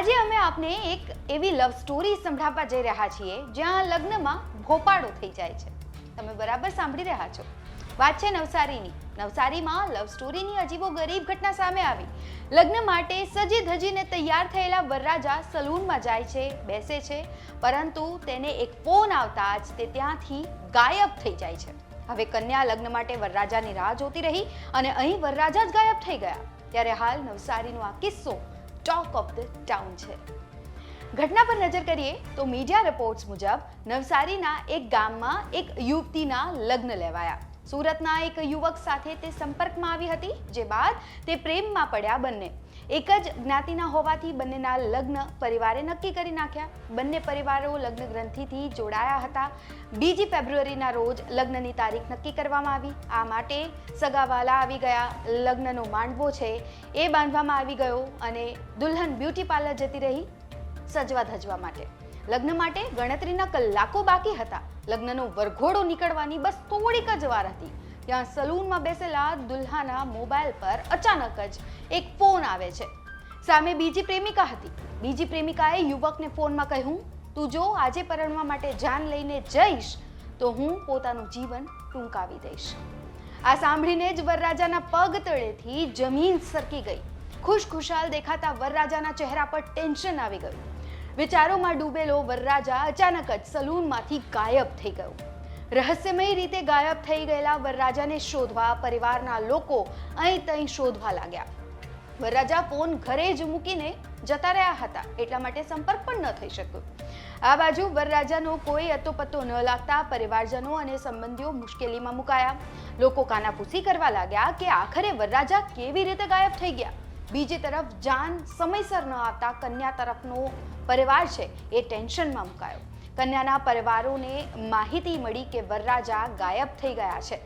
આજે અમે આપને એક એવી લવ સ્ટોરી સંભળાવવા જઈ રહ્યા છીએ, જ્યાં લગ્નમાં ભોપાળો થઈ જાય છે. તમે બરાબર સાંભળી રહ્યા છો. વાત છે નવસારીની. નવસારીમાં લવ સ્ટોરીની અજીબો ગરીબ ઘટના સામે આવી. લગ્ન માટે સજી ધજીને તૈયાર થયેલા વરરાજા સલૂનમાં જાય છે, બેસે છે, પરંતુ તેને એક ફોન આવતા જ તે ત્યાંથી ગાયબ થઈ જાય છે. હવે કન્યા લગ્ન માટે વરરાજાની રાહ જોતી રહી અને અહીં વરરાજા જ ગાયબ થઈ ગયા. ત્યારે હાલ નવસારીનો આ કિસ્સો ટોક ઓફ ધ ટાઉન છે. ઘટના પર નજર કરીએ તો મીડિયા રિપોર્ટ્સ મુજબ નવસારીના એક ગામમાં એક યુવતીના લગ્ન લેવાયા. સુરતના એક યુવક સાથે તે સંપર્કમાં આવી હતી, જે બાદ તે પ્રેમમાં પડ્યા બંને. એક જ જ્ઞાતિના હોવાથી બંનેના લગ્ન પરિવારે નક્કી કરી નાખ્યા. બંને પરિવારો લગ્ન ગ્રંથિથી જોડાયા હતા. બીજી ફેબ્રુઆરીના રોજ લગ્નની તારીખ નક્કી કરવામાં આવી. આ માટે સગાવાલા આવી ગયા. લગ્નનો માંડવો છે એ બાંધવામાં આવી ગયો અને દુલ્હન બ્યુટી પાર્લર જતી રહી સજવા ધજવા માટે. લગ્ન માટે ગણતરીના કલાકો બાકી હતા. લગ્નનો વરઘોડો નીકળવાની બસ થોડીક જ વાર હતી. ત્યાં સલૂનમાં બેસેલા દુલ્હાના મોબાઈલ પર અચાનક જ એક ફોન આવે છે. સામે બીજી પ્રેમિકા હતી. બીજી પ્રેમિકાએ યુવકને ફોનમાં કહ્યું, તું જો આજે પરણવા માટે જાન લઈને જઈશ, તો હું પોતાનું જીવન ટૂંકાવી દઈશ. આ સાંભળીને જ વરરાજાના પગ તળેથી જમીન સરકી ગઈ. ખુશખુશાલ દેખાતા વરરાજાના ચહેરા પર ટેન્શન આવી ગયું. વિચારોમાં ડૂબેલો વરરાજા અચાનક જ સલૂનમાંથી ગાયબ થઈ ગયો. રહસ્યમય રીતે ગાયબ થઈ ગયેલા વરરાજાને શોધવા પરિવારના લોકો અહીં તહીં શોધવા લાગ્યા. વરરાજા ફોન ઘરે જ મૂકીને જતા રહ્યા હતા, એટલા માટે સંપર્ક પણ ન થઈ શક્યો. આ બાજુ વરરાજાનો કોઈ અતોપતો ન લાગતા પરિવારજનો અને સંબંધીઓ મુશ્કેલીમાં મુકાયા. લોકો કાનાપૂસી કરવા લાગ્યા કે આખરે વરરાજા કેવી રીતે ગાયબ થઈ ગયા? બીજી તરફ જાન સમયસર ન આવતા કન્યા તરફનો પરિવાર છે એ ટેન્શનમાં મુકાયો. કન્યાના પરિવારોને માહિતી મળી કે વરરાજા ગાયબ થઈ ગયા છે.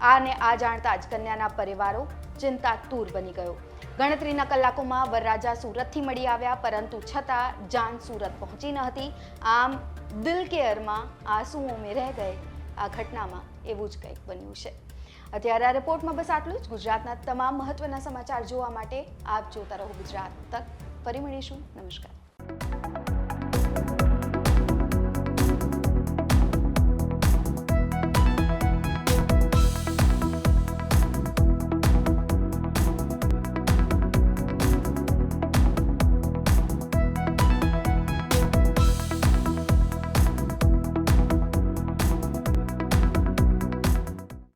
આને આ જાણતા જ કન્યાના પરિવારો ચિંતાતુર બની ગયો. ગણતરીના કલાકોમાં વરરાજા સુરતથી મળી આવ્યા, પરંતુ છતાં જાન સુરત પહોંચી ન હતી. આમ દિલ કેરમાં આંસુઓ મેં રહે ગયે. આ ઘટનામાં એવું જ કંઈક બન્યું છે. અત્યારે આ રિપોર્ટમાં બસ આટલું જ. ગુજરાતના તમામ મહત્વના સમાચાર જોવા માટે આપ જોતા રહો ગુજરાત તક. ફરી મળીશું. નમસ્કાર.